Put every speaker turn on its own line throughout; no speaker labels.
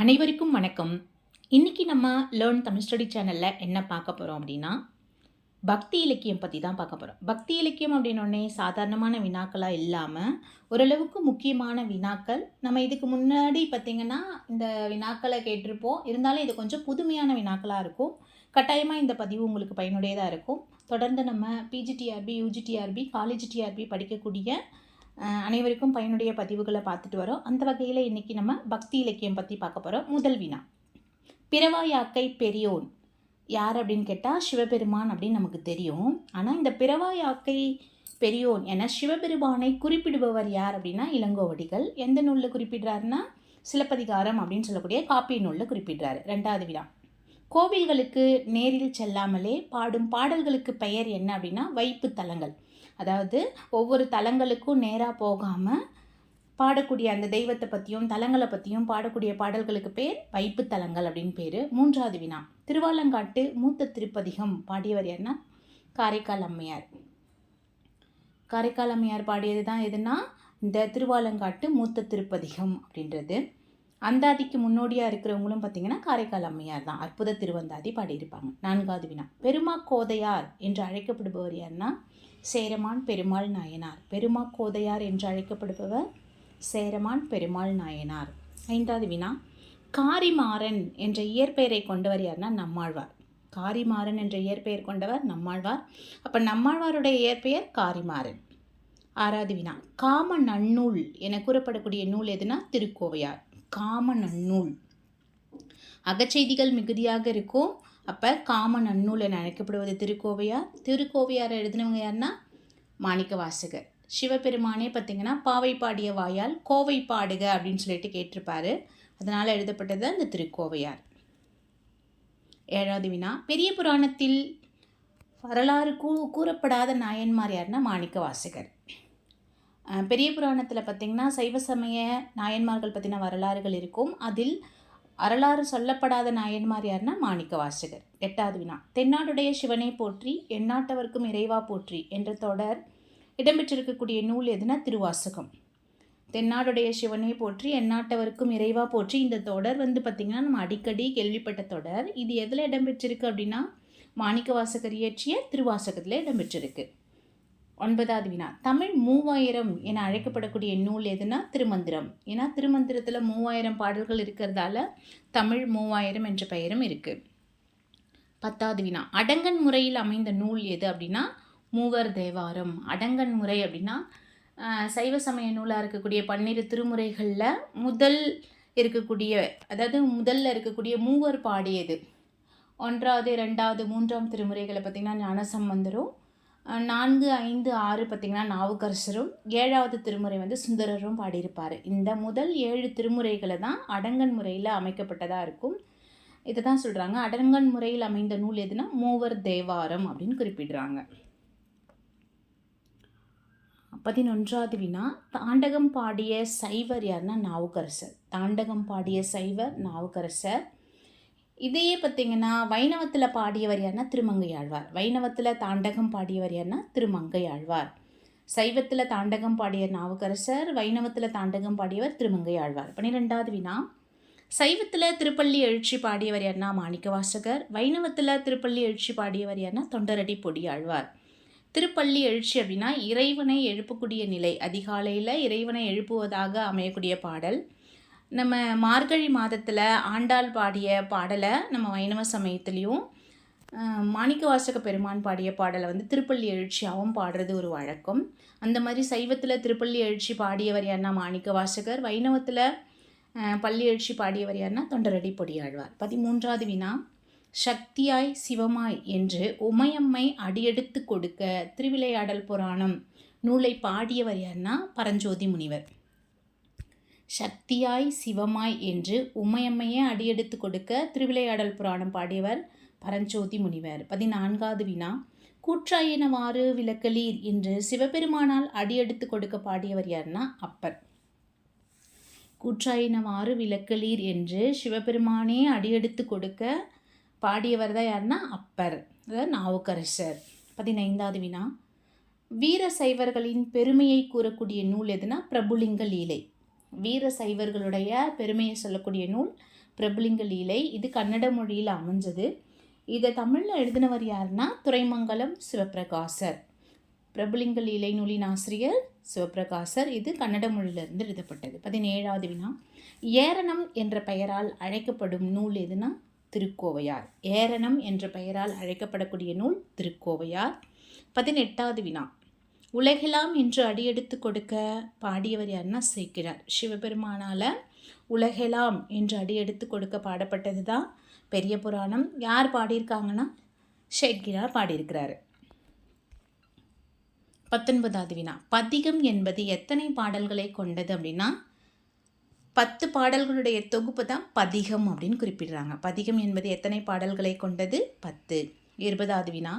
அனைவருக்கும் வணக்கம். இன்றைக்கி நம்ம லேர்ன் தமிழ் ஸ்டடி சேனலில் என்ன பார்க்க போகிறோம் அப்படின்னா பக்தி இலக்கியம் பற்றி தான் பார்க்க போகிறோம் பக்தி இலக்கியம் அப்படின்னோடனே சாதாரணமான வினாக்களாக இல்லாமல் ஓரளவுக்கு முக்கியமான வினாக்கள். நம்ம இதுக்கு முன்னாடி பார்த்திங்கன்னா இந்த வினாக்களை கேட்டிருப்போம். இருந்தாலும் இது கொஞ்சம் புதுமையான வினாக்களாக இருக்கும். கட்டாயமாக இந்த பதிவு உங்களுக்கு பயனுடையதாக இருக்கும். தொடர்ந்து நம்ம பிஜிடிஆர்பி யூஜிடிஆர்பி காலேஜ் டிஆர்பி படிக்கக்கூடிய அனைவருக்கும் பயனுடைய பதிவுகளை பார்த்துட்டு வரோம். அந்த வகையில் இன்றைக்கி நம்ம பக்தி இலக்கியம் பற்றி பார்க்க போகிறோம் முதல் வினா பிறவாயாக்கை பெரியோன். யார் அப்படின்னு கேட்டால் சிவபெருமான் அப்படின்னு நமக்கு தெரியும். ஆனால் இந்த பிறவாயாக்கை பெரியோன் என சிவபெருமானை குறிப்பிடுபவர் யார் அப்படின்னா இளங்கோவடிகள். எந்த நூலில் குறிப்பிடுறாருன்னா சிலப்பதிகாரம் அப்படின்னு சொல்லக்கூடிய காப்பிய நூலில் குறிப்பிடுறாரு. ரெண்டாவது வினா கோவில்களுக்கு நேரில் செல்லாமலே பாடும் பாடல்களுக்கு பெயர் என்ன அப்படின்னா வைப்பு தலங்கள் அதாவது ஒவ்வொரு தலங்களுக்கும் நேராக போகாமல் பாடக்கூடிய அந்த தெய்வத்தை பற்றியும் தலங்களை பற்றியும் பாடக்கூடிய பாடல்களுக்கு பேர் வைப்பு தலங்கள் அப்படின்னு பேர். மூன்றாவது வினா. திருவாலங்காட்டு மூத்த திருப்பதிகம் பாடியவர் யார்னா காரைக்கால் அம்மையார். காரைக்கால் அம்மையார் பாடியது தான் எதுனா இந்த திருவாலங்காட்டு மூத்த திருப்பதிகம் அப்படின்றது. அந்தாதிக்கு முன்னோடியாக இருக்கிறவங்களும் பார்த்தீங்கன்னா காரைக்கால் அம்மையார் தான். அற்புத திருவந்தாதி பாடியிருப்பாங்க. நான்காவது வினா. பெருமா கோதையார் என்று அழைக்கப்படுபவர் யாருன்னா சேரமான் பெருமாள் நாயனார். பெருமா கோதையார் என்று அழைக்கப்படுபவர் சேரமான் பெருமாள் நாயனார். ஐந்தாவது வினா. காரிமாறன் என்ற இயற்பெயரை கொண்டவர் யாருன்னா நம்மாழ்வார். காரிமாறன் என்ற இயற்பெயர் கொண்டவர் நம்மாழ்வார். அப்போ நம்மாழ்வாருடைய இயற்பெயர் காரிமாறன். ஆறாவது வினா. காம நன்னூல் என கூறப்படக்கூடிய நூல் எதுனா? திருக்கோவையார். காம நன்னூல் அகச்செய்திகள் மிகுதியாக இருக்கும். அப்போ காம நன்னூல் என அழைக்கப்படுவது திருக்கோவையார். திருக்கோவையார் எழுதினவங்க யாருன்னா மாணிக்க வாசகர் சிவபெருமானே பார்த்தீங்கன்னா பாவை பாடிய வாயால் கோவை பாடுக அப்படின்னு சொல்லிட்டு கேட்டிருப்பாரு. அதனால் எழுதப்பட்டது அந்த திருக்கோவையார். ஏழாவது வினா பெரிய புராணத்தில் வரலாறு கூ கூறப்படாத நாயன்மார் யாருன்னா மாணிக்க வாசகர் பெரிய புராணத்தில் பார்த்திங்கன்னா சைவ சமய நாயன்மார்கள் பற்றின வரலாறுகள் இருக்கும். அதில் வரலாறு சொல்லப்படாத நாயன்மார் யாருன்னா மாணிக்க வாசகர். எட்டாவது வினா. தென்னாடுடைய சிவனை போற்றி எந்நாட்டவர்க்கும் இறைவா போற்றி என்ற தொடர் இடம்பெற்றிருக்கக்கூடிய நூல் எதுனா திருவாசகம். தென்னாடுடைய சிவனை போற்றி எந்நாட்டவருக்கும் இறைவா போற்றி இந்த தொடர் வந்து பார்த்திங்கன்னா நம்ம அடிக்கடி கேள்விப்பட்ட தொடர். இது எதில் இடம்பெற்றிருக்கு அப்படின்னா மாணிக்க வாசகர் இயற்றிய திருவாசகத்தில் இடம்பெற்றிருக்கு. ஒன்பதாவது வினா. தமிழ் மூவாயிரம் என அழைக்கப்படக்கூடிய நூல் எதுனா திருமந்திரம். ஏன்னா திருமந்திரத்தில் மூவாயிரம் பாடல்கள் இருக்கிறதால தமிழ் மூவாயிரம் என்ற பெயரும் இருக்குது பத்தாவது வினா. அடங்கன் முறையில் அமைந்த நூல் எது அப்படின்னா மூவர் தேவாரம். அடங்கன் முறை அப்படின்னா சைவ சமய நூலாக இருக்கக்கூடிய பன்னிரு திருமுறைகளில் முதல் இருக்கக்கூடிய அதாவது முதல்ல இருக்கக்கூடிய மூவர் பாடியது. ஒன்றாவது ரெண்டாவது மூன்றாம் திருமுறைகளை பார்த்திங்கன்னா ஞானசம்பந்தரும் வந்துடும் நான்கு ஐந்து ஆறு பார்த்திங்கன்னா நாவுக்கரசரும் ஏழாவது திருமுறை வந்து சுந்தரரும் பாடியிருப்பார். இந்த முதல் ஏழு திருமுறைகளை தான் அடங்கன் முறையில் அமைக்கப்பட்டதாக இருக்கும். இதை தான் சொல்கிறாங்க அடங்கன் முறையில் அமைந்த நூல் எதுனா மூவர் தேவாரம் அப்படின்னு குறிப்பிடுறாங்க. பதினொன்றாவது வினா தாண்டகம் பாடிய சைவர் யாருன்னா நாவுக்கரசர். தாண்டகம் பாடிய சைவர் நாவுக்கரசர். இதையே பார்த்தீங்கன்னா வைணவத்தில் பாடியவர் திருமங்கை திருமங்கையாழ்வார் வைணவத்தில் தாண்டகம் பாடியவர் திருமங்கை திருமங்கையாழ்வார் சைவத்தில் தாண்டகம் பாடிய நாவுக்கரசர் வைணவத்தில் தாண்டகம் பாடியவர் திருமங்கையாழ்வார் பன்னிரெண்டாவது வினா. சைவத்தில் திருப்பள்ளி எழுச்சி பாடியவர் யார்னா மாணிக்கவாசகர் வைணவத்தில் திருப்பள்ளி எழுச்சி பாடியவர் யார்னா தொண்டரடி பொடியாழ்வார் திருப்பள்ளி எழுச்சி அப்படின்னா இறைவனை எழுப்பக்கூடிய நிலை. அதிகாலையில் இறைவனை எழுப்புவதாக அமையக்கூடிய பாடல். நம்ம மார்கழி மாதத்தில் ஆண்டாள் பாடிய பாடலை நம்ம வைணவ சமயத்துலேயும் மாணிக்கவாசக பெருமான் பாடிய பாடலை வந்து திருப்பள்ளி எழுச்சியாகவும் பாடுறது ஒரு வழக்கம். அந்த மாதிரி சைவத்தில் திருப்பள்ளி எழுச்சி பாடியவர் யாருன்னா மாணிக்கவாசகர் வைணவத்தில் பள்ளி எழுச்சி பாடியவர் யாருன்னா தொண்டரடி பொடியாழ்வார். பதிமூன்றாவது வினா சக்தியாய் சிவமாய் என்று உமையம்மை அடியெடுத்து கொடுக்க திருவிளையாடல் புராணம் நூலை பாடியவர் யார்னா பரஞ்சோதி முனிவர். சக்தியாய் சிவமாய் என்று உமையம்மையே அடியெடுத்து கொடுக்க திருவிளையாடல் புராணம் பாடியவர் பரஞ்சோதி முனிவர். பதினான்காவது வினா. கூற்றாயினவாறு விளக்கலீர் என்று சிவபெருமானால் அடியெடுத்து கொடுக்க பாடியவர் யாருன்னா அப்பர். கூற்றாயினவாறு விளக்கலீர் என்று சிவபெருமானே அடியெடுத்து கொடுக்க பாடியவர் தான் யாருன்னா அப்பர். அதாவது நாவுக்கரசர். பதினைந்தாவது வினா. வீர சைவர்களின் பெருமையை கூறக்கூடிய நூல் எதுனா பிரபுலிங்க லீலை. வீர சைவர்களுடைய பெருமையை சொல்லக்கூடிய நூல் பிரபலிங்க லீலை. இது கன்னட மொழியில் அமைஞ்சது. இதை தமிழில் எழுதினவர் யாருன்னா துறைமங்கலம் சிவபிரகாசர். பிரபலிங்க லீலை நூலின் ஆசிரியர் சிவபிரகாசர். இது கன்னட மொழியிலிருந்து எழுதப்பட்டது. பதினேழாவது வினா. ஏரணம் என்ற பெயரால் அழைக்கப்படும் நூல் எதுனா? திருக்கோவையார். ஏரணம் என்ற பெயரால் அழைக்கப்படக்கூடிய நூல் திருக்கோவையார். பதினெட்டாவது வினா. உலகெல்லாம் என்று அடியெடுத்து கொடுக்க பாடியவர் யாருன்னா சேர்க்கிறார் சிவபெருமானால் உலகெல்லாம் என்று அடியெடுத்து கொடுக்க பாடப்பட்டது தான் பெரிய புராணம். யார் பாடியிருக்காங்கன்னா? ஷேக்கிரார் பாடியிருக்கிறாரு. பத்தொன்பதாவது வினா. பதிகம் என்பது எத்தனை பாடல்களை கொண்டது அப்படின்னா பத்து பாடல்களுடைய தொகுப்பு தான் பதிகம் அப்படின்னு குறிப்பிடுறாங்க. பதிகம் என்பது எத்தனை பாடல்களை கொண்டது? பத்து. இருபதாவது வினா.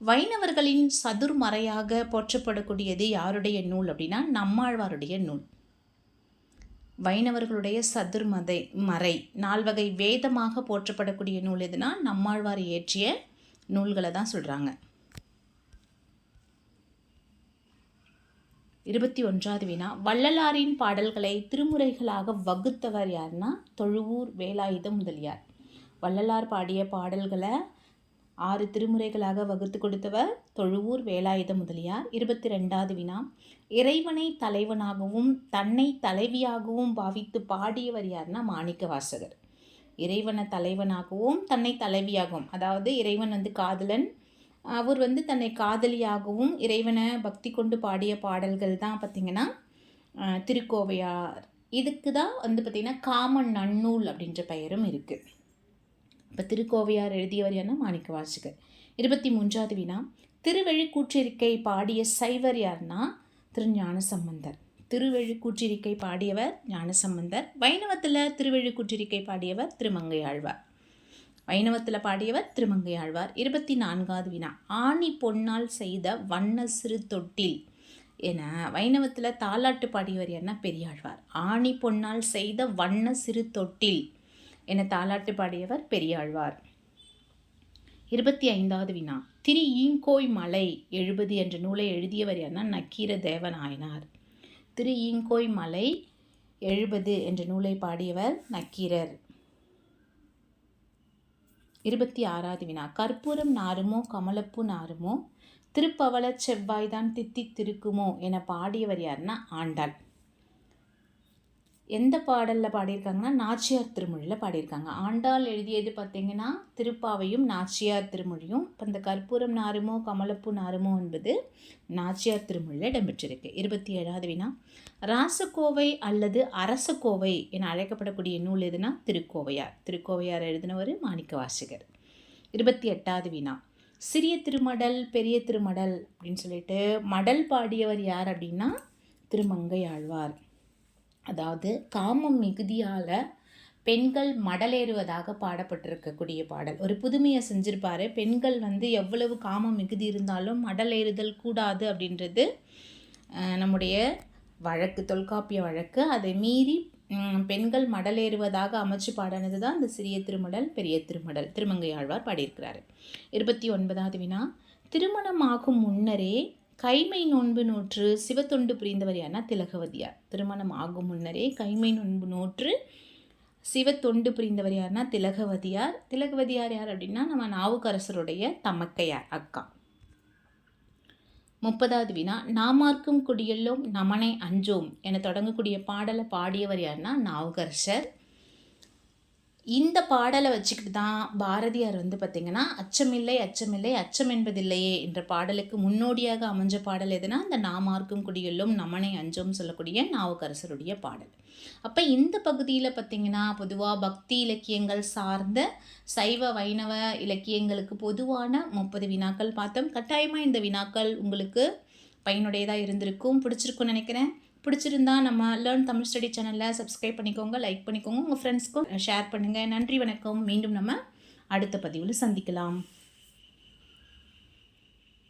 வைணவர்களின் சதுர்மறையாக போற்றப்படக்கூடியது யாருடைய நூல் அப்படின்னா நம்மாழ்வாருடைய நூல். வைணவர்களுடைய சதுர்மதை மறை நால்வகை வேதமாக போற்றப்படக்கூடிய நூல் எதுனா நம்மாழ்வார் இயற்றிய நூல்களை தான் சொல்கிறாங்க இருபத்தி ஒன்றாவது வினா வள்ளலாரின் பாடல்களை திருமுறைகளாக வகுத்தவர் யாருன்னா தொழுவூர் வேலாயுத முதலியார். வள்ளலார் பாடிய பாடல்களை ஆறு திருமுறைகளாக வகுத்து கொடுத்தவர் தொழுவூர் வேலாயுத முதலியார். இருபத்தி ரெண்டாவது வினா. இறைவனை தலைவனாகவும் தன்னை தலைவியாகவும் பாவித்து பாடியவர் யாருன்னா மாணிக்க வாசகர் இறைவனை தலைவனாகவும் தன்னை தலைவியாகவும் அதாவது இறைவன் வந்து காதலன் அவர் வந்து தன்னை காதலியாகவும் இறைவனை பக்தி கொண்டு பாடிய பாடல்கள் தான் பார்த்திங்கன்னா திருக்கோவையார். இதுக்கு தான் வந்து பார்த்திங்கன்னா காமன் நன்னூல் அப்படின்ற பெயரும் இருக்குது இப்போ திருக்கோவையார் எழுதியவர் என்ன? மாணிக்க வாசகர். இருபத்தி மூன்றாவது வினா. திருவெழி கூற்றிருக்கை பாடிய சைவர் யார்னா? திரு ஞானசம்பந்தர். திருவெழி கூற்றிருக்கை பாடியவர் ஞானசம்பந்தர். வைணவத்தில் திருவெழி கூற்றிருக்கை பாடியவர் திருமங்கை ஆழ்வார் வைணவத்தில் பாடியவர் திருமங்கை ஆழ்வார் இருபத்தி நான்காவது வினா. ஆணி பொன்னால் செய்த வண்ண சிறு தொட்டில் என வைணவத்தில் தாலாட்டு பாடியவர் என்ன? பெரியாழ்வார். ஆணி பொன்னால் செய்த வண்ண சிறு தொட்டில் என தாலாட்டு பாடியவர் பெரியாழ்வார். இருபத்தி ஐந்தாவது வினா. திரு ஈங்கோய் மலை எழுபது என்ற நூலை எழுதியவர் யார்னா நக்கீர தேவநாயனார். திரு ஈங்கோய் மலை எழுபது என்ற நூலை பாடியவர் நக்கீரர். இருபத்தி ஆறாவது வினா. கற்பூரம் நாருமோ கமலப்பூ நாருமோ திருப்பவள செவ்வாய்தான் தித்தி திருக்குமோ என பாடியவர் யாருன்னா ஆண்டாள். எந்த பாடலில் பாடியிருக்காங்கன்னா நாச்சியார் திருமொழியில் பாடியிருக்காங்க. ஆண்டாள் எழுதியது பார்த்திங்கன்னா திருப்பாவையும் நாச்சியார் திருமொழியும். இப்போ இந்த கற்பூரம் நாருமோ கமலப்பூ நாருமோ என்பது நாச்சியார் திருமொழியில் இடம்பெற்றிருக்கு. இருபத்தி ஏழாவது வினா. ராசக்கோவை அல்லது அரசக்கோவை என அழைக்கப்படக்கூடிய நூல் எதுனா? திருக்கோவையார். திருக்கோவையார் எழுதினவர் மாணிக்க வாசகர். இருபத்தி எட்டாவது வினா. சிறிய திருமடல் பெரிய திருமடல் அப்படின்னு சொல்லிட்டு மடல் பாடியவர் யார் அப்படின்னா? திருமங்கை ஆழ்வார். அதாவது காமம் மிகுதியால் பெண்கள் மடலேறுவதாக பாடப்பட்டிருக்கக்கூடிய பாடல். ஒரு புதுமையை செஞ்சிருப்பாரு. பெண்கள் வந்து எவ்வளவு காமம் மிகுதி இருந்தாலும் மடலேறுதல் கூடாது அப்படின்றது நம்முடைய வழக்கு தொல்காப்பிய வழக்கு. அதை மீறி பெண்கள் மடலேறுவதாக அமைச்சு பாடினது தான் இந்த சிறிய திருமடல் பெரிய திருமடல். திருமங்கை ஆழ்வார் பாடியிருக்கிறாரு. இருபத்தி ஒன்பதாவது வினா. திருமணம் ஆகும் முன்னரே கைமை நோன்பு நோற்று சிவத்தொண்டு புரிந்தவர் யார்னா திலகவதியார். திருமணம் ஆகும் முன்னரே கைமை நோன்பு நோற்று சிவத்தொண்டு புரிந்தவர் யார்னா திலகவதியார். திலகவதியார் யார் அப்படின்னா நம்ம நாவுக்கரசருடைய தமக்கையார் அக்கா. முப்பதாவது வினா நாமார்க்கும் குடியெல்லோம் நமனை அஞ்சோம் என தொடங்கக்கூடிய பாடலை பாடியவர் யார்னா நாவுக்கரசர். இந்த பாடலை வச்சுக்கிட்டு தான் பாரதியார் வந்து பார்த்திங்கன்னா அச்சமில்லை அச்சமில்லை அச்சம் என்பதில்லையே என்ற பாடலுக்கு முன்னோடியாக அமைஞ்ச பாடல் எதுனா இந்த நாமார்க்கும் குடியெல்லும் நமனை அஞ்சோம் சொல்லக்கூடிய நாவுக்கரசருடைய பாடல். அப்போ இந்த பகுதியில் பார்த்திங்கன்னா பொதுவாக பக்தி இலக்கியங்கள் சார்ந்த சைவ வைணவ இலக்கியங்களுக்கு பொதுவான முப்பது வினாக்கள் பார்த்தோம். கட்டாயமாக இந்த வினாக்கள் உங்களுக்கு பயனுடையதாக இருந்திருக்கும் பிடிச்சிருக்கும்னு நினைக்கிறேன். பிடிச்சிருந்தா நம்ம லேர்ன் தமிழ் ஸ்டடி சேனலில் சப்ஸ்கிரைப் பண்ணிக்கோங்க லைக் பண்ணிக்கோங்க உங்கள் ஃப்ரெண்ட்ஸ்க்கும் ஷேர் பண்ணுங்கள் நன்றி வணக்கம். மீண்டும் நம்ம அடுத்த பதிவில் சந்திக்கலாம்.